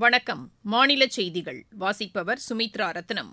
வணக்கம். மாநில செய்திகள். வாசிப்பவர் சுமித்ரா ரத்னம்.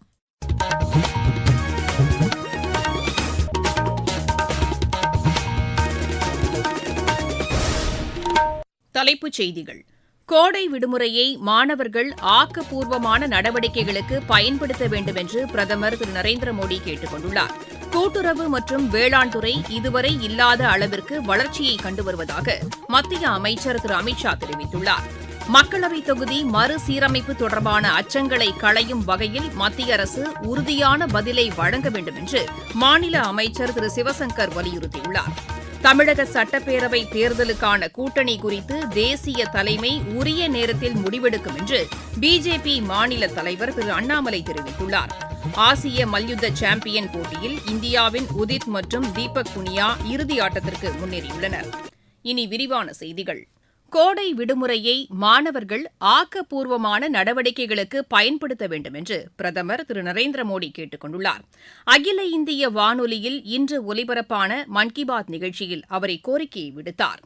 தலைப்புச் செய்திகள். கோடை விடுமுறையை மாணவர்கள் ஆக்கப்பூர்வமான நடவடிக்கைகளுக்கு பயன்படுத்த வேண்டும் என்று பிரதமர் திரு நரேந்திர மோடி கேட்டுக் கொண்டுள்ளார். கூட்டுறவு மற்றும் வேளாண் துறை இதுவரை இல்லாத அளவிற்கு வளர்ச்சியை கண்டு வருவதாக மத்திய அமைச்சர் திரு அமித் ஷா தெரிவித்துள்ளார். மக்களவைத் தொகுதி மறுசீரமைப்பு தொடர்பான அச்சங்களை களையும் வகையில் மத்திய அரசு உறுதியான பதிலை வழங்க வேண்டும் என்று மாநில அமைச்சர் திரு. சிவசங்கர் வலியுறுத்தியுள்ளார். தமிழக சட்டப்பேரவை தேர்தலுக்கான கூட்டணி குறித்து தேசிய தலைமை உரிய நேரத்தில் முடிவெடுக்கும் என்று பிஜேபி மாநில தலைவர் திரு. அண்ணாமலை தெரிவித்துள்ளார். ஆசிய மல்யுத்த சாம்பியன் போட்டியில் இந்தியாவின் உதித் மற்றும் தீபக் புனியா இறுதி ஆட்டத்திற்கு முன்னேறியுள்ளனர். இனி விரிவான செய்திகள். கோடை விடுமுறையை மாணவர்கள் ஆக்கப்பூர்வமான நடவடிக்கைகளுக்கு பயன்படுத்த வேண்டும் என்று பிரதமர் திரு. நரேந்திர மோடி கேட்டுக் கொண்டுள்ளார். அகில இந்திய வானொலியில் இன்று ஒலிபரப்பான மன் கி பாத் நிகழ்ச்சியில் அவர் இக்கோரிக்கையை விடுத்தார்.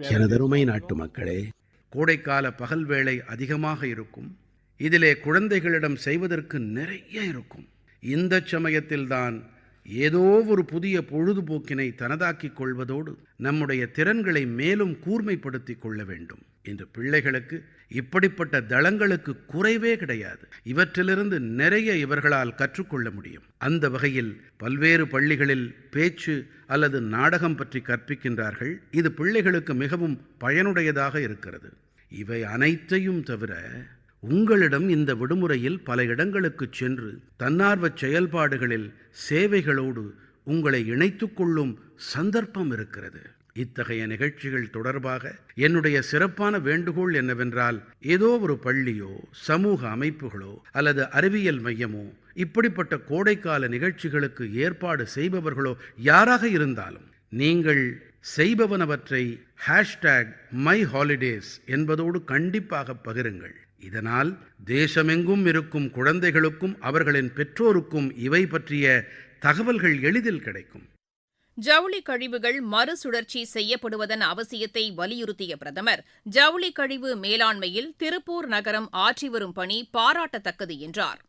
எனதருமை நாட்டு மக்களே கோடைக்கால பகல் வேளை அதிகமாக இருக்கும். இதிலே குழந்தைகளிடம் செய்வதற்கு நிறைய இருக்கும். இந்த சமயத்தில்தான் ஏதோ ஒரு புதிய பொழுதுபோக்கினை தனதாக்கிக் கொள்வதோடு நம்முடைய திறன்களை மேலும் கூர்மைப்படுத்திக் கொள்ள வேண்டும். இன்று பிள்ளைகளுக்கு இப்படிப்பட்ட தளங்களுக்கு குறைவே கிடையாது. இவற்றிலிருந்து நிறைய இவர்களால் கற்றுக்கொள்ள முடியும். அந்த வகையில் பல்வேறு பள்ளிகளில் பேச்சு அல்லது நாடகம் பற்றி கற்பிக்கின்றார்கள். இது பிள்ளைகளுக்கு மிகவும் பயனுடையதாக இருக்கிறது. இவை அனைத்தையும் தவிர உங்களிடம் இந்த விடுமுறையில் பல இடங்களுக்குச் சென்று தன்னார்வச் செயல்பாடுகளில் சேவைகளோடு உங்களை இணைத்து கொள்ளும் சந்தர்ப்பம் இருக்கிறது. இத்தகைய நிகழ்ச்சிகள் தொடர்பாக என்னுடைய சிறப்பான வேண்டுகோள் என்னவென்றால் ஏதோ ஒரு பள்ளியோ சமூக அமைப்புகளோ அல்லது அறிவியல் மையமோ இப்படிப்பட்ட கோடைக்கால நிகழ்ச்சிகளுக்கு ஏற்பாடு செய்பவர்களோ யாராக இருந்தாலும் நீங்கள் செய்பவனவற்றை ஹேஷ்டேக் மை ஹாலிடேஸ் என்பதோடு கண்டிப்பாக பகிருங்கள். இதனால் தேசமெங்கும் இருக்கும் குழந்தைகளுக்கும் அவர்களின் பெற்றோருக்கும் இவை பற்றிய தகவல்கள் எளிதில் கிடைக்கும். ஜவுளி கழிவுகள் மறுசுழற்சி செய்யப்படுவதன் அவசியத்தை வலியுறுத்திய பிரதமர் ஜவுளி கழிவு மேலாண்மையில் திருப்பூர் நகரம் ஆற்றி வரும் பணி பாராட்டத்தக்கது என்றார்.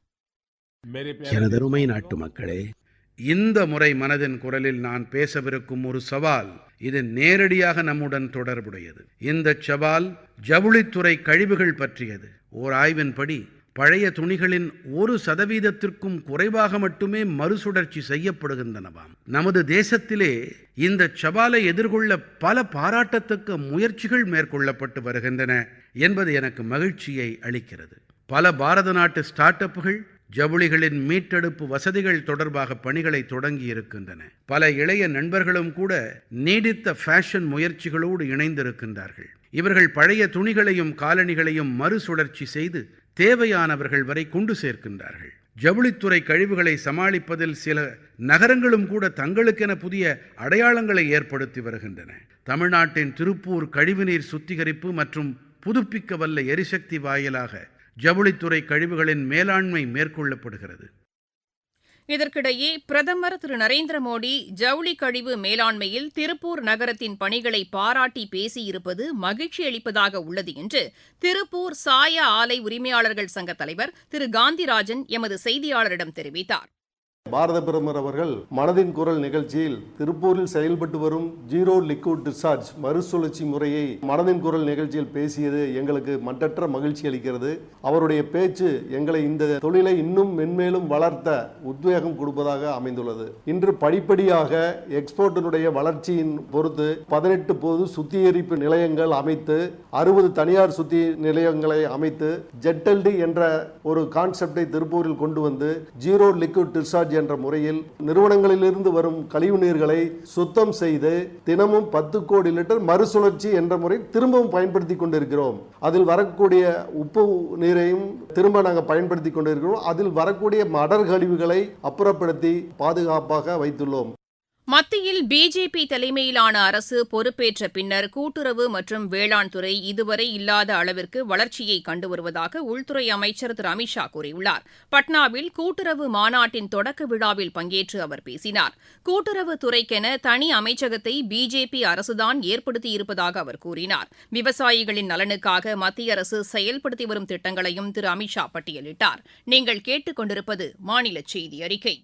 எனதருமை நாட்டு மக்களே இந்த முறை மனதின் குரலில் நான் பேசவிருக்கும் ஒரு சவால் இது நேரடியாக நம்முடன் தொடர்புடையது. இந்த சவால் ஜவுளித்துறை கழிவுகள் பற்றியது. ஓர் ஆய்வின்படி பழைய துணிகளின் ஒரு சதவீதத்திற்கும் குறைவாக மட்டுமே மறுசுழற்சி செய்யப்படுகின்றனவாம். நமது தேசத்திலே இந்த சவாலை எதிர்கொள்ள பல பாராட்டத்தக்க முயற்சிகள் மேற்கொள்ளப்பட்டு வருகின்றன என்பது எனக்கு மகிழ்ச்சியை அளிக்கிறது. பல பாரத நாட்டு ஸ்டார்ட் அப்புகள் ஜவுளிகளின் மீட்டெடுப்பு வசதிகள் தொடர்பாக பணிகளை தொடங்கி இருக்கின்றன பல இளைய நண்பர்களும் கூட நீடித்த ஃபேஷன் முயற்சிகளோடு இணைந்திருக்கின்றார்கள். இவர்கள் பழைய துணிகளையும் காலணிகளையும் மறுசுழற்சி செய்து தேவையானவர்கள் வரை கொண்டு சேர்க்கின்றார்கள். ஜவுளித்துறை கழிவுகளை சமாளிப்பதில் சில நகரங்களும் கூட தங்களுக்கென புதிய அடையாளங்களை ஏற்படுத்தி வருகின்றன. தமிழ்நாட்டின் திருப்பூர் கழிவுநீர் சுத்திகரிப்பு மற்றும் புதுப்பிக்கவல்ல எரிசக்தி வாயிலாக ஜவுளித்துறை கழிவுகளின் மேலாண்மை மேற்கொள்ளப்படுகிறது. இதற்கிடையே பிரதமர் திரு நரேந்திர மோடி ஜவுளி கழிவு மேலாண்மையில் திருப்பூர் நகரத்தின் பணிகளை பாராட்டி பேசியிருப்பது மகிழ்ச்சி அளிப்பதாக உள்ளது என்று திருப்பூர் சாய ஆலை உரிமையாளர்கள் சங்க தலைவர் திரு காந்திராஜன் எமது செய்தியாளரிடம் தெரிவித்தார். பாரத பிரதமர் அவர்கள் மனதின் குரல் நிகழ்ச்சியில் திருப்பூரில் செயல்பட்டு வரும் ஜீரோ லிக்விட் டிஸ்சார்ஜ் மறுசுழற்சி முறையை மனதின் குரல் நிகழ்ச்சியில் பேசியது எங்களுக்கு மட்டற்ற மகிழ்ச்சி அளிக்கிறது. அவருடைய பேச்சு எங்களை இந்த தொழிலை இன்னும் மென்மேலும் வளர்த்த உத்வேகம் கொடுப்பதாக அமைந்துள்ளது. இன்று படிப்படியாக எக்ஸ்போர்ட்டினுடைய வளர்ச்சியின் பொறுத்து பதினெட்டு பொது சுத்திகரிப்பு நிலையங்கள் அமைத்து அறுபது தனியார் சுத்தி நிலையங்களை அமைத்து ஜெட்டல்டி என்ற ஒரு கான்செப்டை திருப்பூரில் கொண்டு வந்து ஜீரோ லிக்விட் டிஸ்சார்ஜ் என்ற முறையில் நிறுவனங்களிலிருந்து வரும் கழிவு நீர்களை சுத்தம் செய்து தினமும் பத்து கோடி லிட்டர் மறுசுழற்சி என்ற முறை திரும்பவும் பயன்படுத்தி கொண்டிருக்கிறோம். அதில் வரக்கூடிய உப்பு நீரையும் திரும்ப நாங்கள் பயன்படுத்தி கொண்டிருக்கிறோம். அதில் வரக்கூடிய மடர் கழிவுகளை அப்புறப்படுத்தி பாதுகாப்பாக வைத்துள்ளோம். மத்தியில் பிஜேபி தலைமையிலான அரசு பொறுப்பேற்ற பின்னர் கூட்டுறவு மற்றும் வேளாண் துறை இதுவரை இல்லாத அளவிற்கு வளர்ச்சியை கண்டு வருவதாக உள்துறை அமைச்சர் திரு அமித்ஷா கூறியுள்ளார். பட்னாவில் கூட்டுறவு மாநாட்டின் தொடக்க விழாவில் பங்கேற்று அவர் பேசினார். கூட்டுறவு துறைக்கென தனி அமைச்சகத்தை பிஜேபி அரசுதான் ஏற்படுத்தியிருப்பதாக அவர் கூறினார். விவசாயிகளின் நலனுக்காக மத்திய அரசு செயல்படுத்தி வரும் திட்டங்களையும் திரு அமித்ஷா பட்டியலிட்டார். நீங்கள் கேட்டுக் கொண்டிருப்பது மாநில செய்தி அறிக்கை.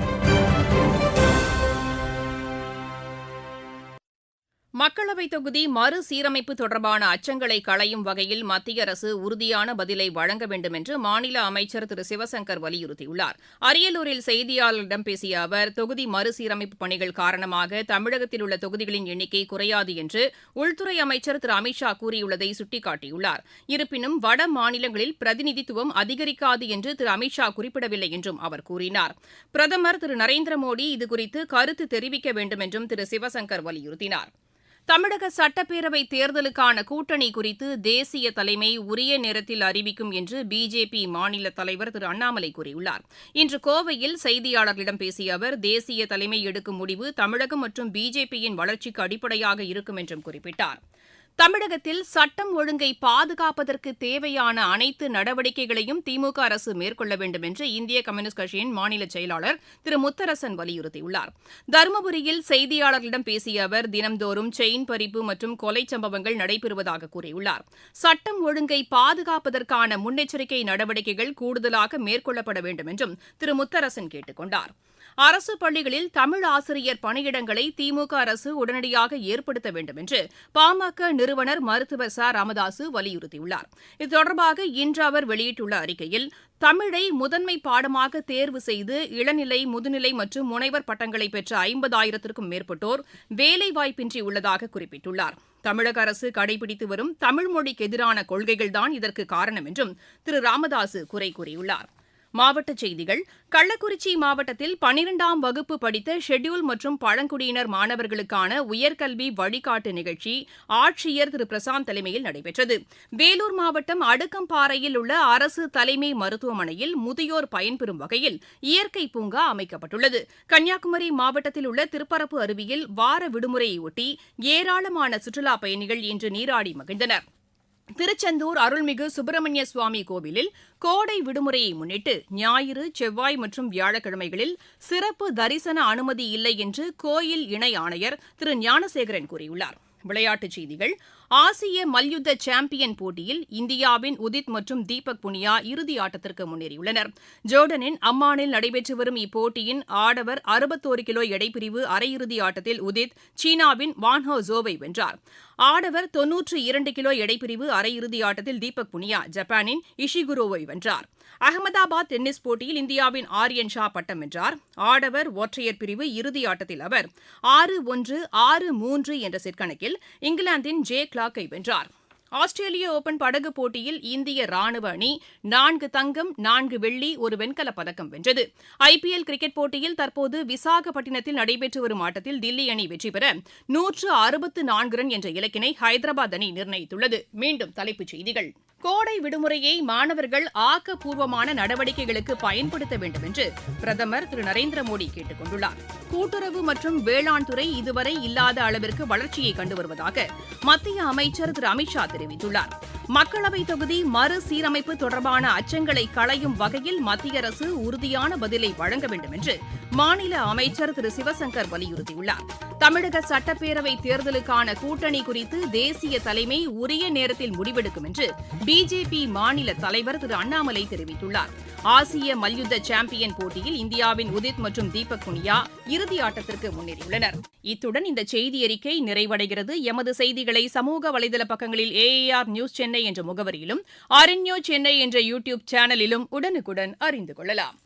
மக்களவைத் தொகுதி மறுசீரமைப்பு தொடர்பான அச்சங்களை களையும் வகையில் மத்திய அரசு உறுதியான பதிலை வழங்க வேண்டும் என்று மாநில அமைச்சர் திரு. சிவசங்கர் வலியுறுத்தியுள்ளார். அரியலூரில் செய்தியாளர்களிடம் பேசிய அவர் தொகுதி மறுசீரமைப்பு பணிகள் காரணமாக தமிழகத்தில் உள்ள தொகுதிகளின் எண்ணிக்கை குறையாது என்று உள்துறை அமைச்சர் திரு. அமித்ஷா கூறியுள்ளதை சுட்டிக்காட்டியுள்ளார். இருப்பினும் வட மாநிலங்களில் பிரதிநிதித்துவம் அதிகரிக்காது என்று திரு. அமித்ஷா குறிப்பிடவில்லை என்றும் அவர் கூறினார். பிரதமர் திரு. நரேந்திர மோடி இதுகுறித்து கருத்து தெரிவிக்க வேண்டும் என்றும் திரு. சிவசங்கர் வலியுறுத்தினார். தமிழக சட்டப்பேரவை தேர்தலுக்கான கூட்டணி குறித்து தேசிய தலைமை உரிய நேரத்தில் அறிவிக்கும் என்று பிஜேபி மாநில தலைவர் திரு அண்ணாமலை கூறியுள்ளார். இன்று கோவையில் செய்தியாளர்களிடம் பேசிய அவர் தேசிய தலைமை எடுக்கும் முடிவு தமிழகம் மற்றும் பிஜேபியின் வளர்ச்சிக்கு அடிப்படையாக இருக்கும் என்றும் குறிப்பிட்டார். தமிழகத்தில் சட்டம் ஒழுங்கை பாதுகாப்பதற்கு தேவையான அனைத்து நடவடிக்கைகளையும் திமுக அரசு மேற்கொள்ள வேண்டும் என்று இந்திய கம்யூனிஸ்ட் கட்சியின் மாநில செயலாளர் திரு முத்தரசன் வலியுறுத்தியுள்ளார். தருமபுரியில் செய்தியாளர்களிடம் பேசிய அவர் தினம்தோறும் செயின் பறிப்பு மற்றும் கொலை சம்பவங்கள் நடைபெறுவதாக கூறியுள்ளார். சட்டம் ஒழுங்கை பாதுகாப்பதற்கான முன்னெச்சரிக்கை நடவடிக்கைகள் கூடுதலாக மேற்கொள்ளப்பட வேண்டும் என்றும் திரு முத்தரசன் கேட்டுக் கொண்டாா் அரசு பள்ளிகளில் தமிழ் ஆசிரியர் பணியிடங்களை திமுக அரசு உடனடியாக ஏற்படுத்த வேண்டும் என்று பாமக நிறுவனர் மருத்துவர் ச. ராமதாசு வலியுறுத்தியுள்ளார். இது தொடர்பாக இன்று அவர் வெளியிட்டுள்ள அறிக்கையில் தமிழை முதன்மை பாடமாக தேர்வு செய்து இளநிலை முதுநிலை மற்றும் முனைவர் பட்டங்களை பெற்ற ஐம்பதாயிரத்திற்கும் மேற்பட்டோர் வேலைவாய்ப்பின்றி உள்ளதாக குறிப்பிட்டுள்ளார். தமிழக அரசு கடைபிடித்து வரும் தமிழ் மொழிக்கு எதிரான கொள்கைகள்தான் இதற்கு காரணம் என்றும் திரு. ராமதாசு குறை கூறியுள்ளார். மாவட்டச் செய்திகள். கள்ளக்குறிச்சி மாவட்டத்தில் பனிரெண்டாம் வகுப்பு படித்த ஷெட்யூல் மற்றும் பழங்குடியினர் மாணவர்களுக்கான உயர்கல்வி வழிகாட்டு நிகழ்ச்சி ஆட்சியர் திரு. பிரசாந்த் தலைமையில் நடைபெற்றது. வேலூர் மாவட்டம் அடுக்கம்பாறையில் உள்ள அரசு தலைமை மருத்துவமனையில் முதியோர் பயன்பெறும் வகையில் இயற்கை பூங்கா அமைக்கப்பட்டுள்ளது. கன்னியாகுமரி மாவட்டத்தில் உள்ள திருப்பரப்பு அருவியில் வார விடுமுறையொட்டி ஏராளமான சுற்றுலாப் பயணிகள் இன்று நீராடி மகிழ்ந்தனர். திருச்செந்தூர் அருள்மிகு சுப்பிரமணிய சுவாமி கோவிலில் கோடை விடுமுறையை முன்னிட்டு ஞாயிறு செவ்வாய் மற்றும் வியாழக்கிழமைகளில் சிறப்பு தரிசன அனுமதி இல்லை என்று கோயில் இணை ஆணையர் திரு ஞானசேகரன் கூறியுள்ளார். விளையாட்டுச் செய்திகள் ஆசிய மல்யுத்த சாம்பியன் போட்டியில் இந்தியாவின் உதித் மற்றும் தீபக் புனியா இறுதி ஆட்டத்திற்கு முன்னேறியுள்ளனர். ஜோர்டனின் அம்மானில் நடைபெற்று வரும் இப்போட்டியின் ஆடவர் அறுபத்தோரு கிலோ எடைப்பிரிவு அரையிறுதி ஆட்டத்தில் உதித் சீனாவின் வான்ஹோ ஜோவை வென்றார். ஆடவர் தொன்னூற்று இரண்டு கிலோ எடைப்பிரிவு அரையிறுதி ஆட்டத்தில் தீபக் புனியா ஜப்பானின் இஷிகுரோவை வென்றார். அகமதாபாத் டென்னிஸ் போட்டியில் இந்தியாவின் ஆரியன் ஷா பட்டம் வென்றார். ஆடவர் ஒற்றையர் பிரிவு இறுதி ஆட்டத்தில் அவர் ஆறு ஒன்று ஆறு மூன்று என்ற செட் கணக்கில் இங்கிலாந்தின் ஜே கிளா கிளாக்கை வென்றார். ஆஸ்திரேலிய ஓபன் படகு போட்டியில் இந்திய ராணுவ அணி நான்கு தங்கம் நான்கு வெள்ளி ஒரு வெண்கலப் பதக்கம் வென்றது. ஐபிஎல் கிரிக்கெட் போட்டியில் தற்போது விசாகப்பட்டினத்தில் நடைபெற்று வரும் ஆட்டத்தில் தில்லி அணி வெற்றி பெற நூற்று அறுபத்து நான்கு ரன் என்ற இலக்கினை ஹைதராபாத் அணி நிர்ணயித்துள்ளது. மீண்டும் தலைப்புச் செய்திகள். கோடை விடுமுறையை மாணவர்கள் ஆக்கப்பூர்வமான நடவடிக்கைகளுக்கு பயன்படுத்த வேண்டும் என்று பிரதமர் திரு நரேந்திர மோடி கேட்டுக் கொண்டுள்ளார். கூட்டுறவு மற்றும் வேளாண் துறை இதுவரை இல்லாத அளவிற்கு வளர்ச்சியை கண்டு வருவதாக மத்திய அமைச்சர் திரு அமித்ஷா தெரிவித்துள்ளார். மக்களவைத் தொகுதி மறுசீரமைப்பு தொடர்பான அச்சங்களை களையும் வகையில் மத்திய அரசு உறுதியான பதிலை வழங்க வேண்டும் என்று மாநில அமைச்சர் திரு சிவசங்கர் வலியுறுத்தியுள்ளார். தமிழக சட்டப்பேரவை தேர்தலுக்கான கூட்டணி குறித்து தேசிய தலைமை உரிய நேரத்தில் முடிவெடுக்கும் என்று பிஜேபி மாநில தலைவர் திரு அண்ணாமலை தெரிவித்துள்ளார். ஆசிய மல்யுத்த சாம்பியன் போட்டியில் இந்தியாவின் உதித் மற்றும் தீபக் புனியா இறுதி ஆட்டத்திற்கு முன்னேறியுள்ளனர். இத்துடன் இந்த செய்தி அறிக்கை நிறைவடைகிறது. எமது செய்திகளை சமூக வலைதள பக்கங்களில் ஏஏஆர் நியூஸ் சென்னை என்ற முகவரியிலும் ஆர்என்யூ சென்னை என்ற யூடியூப் சேனலிலும் உடனுக்குடன் அறிந்து கொள்ளலாம்.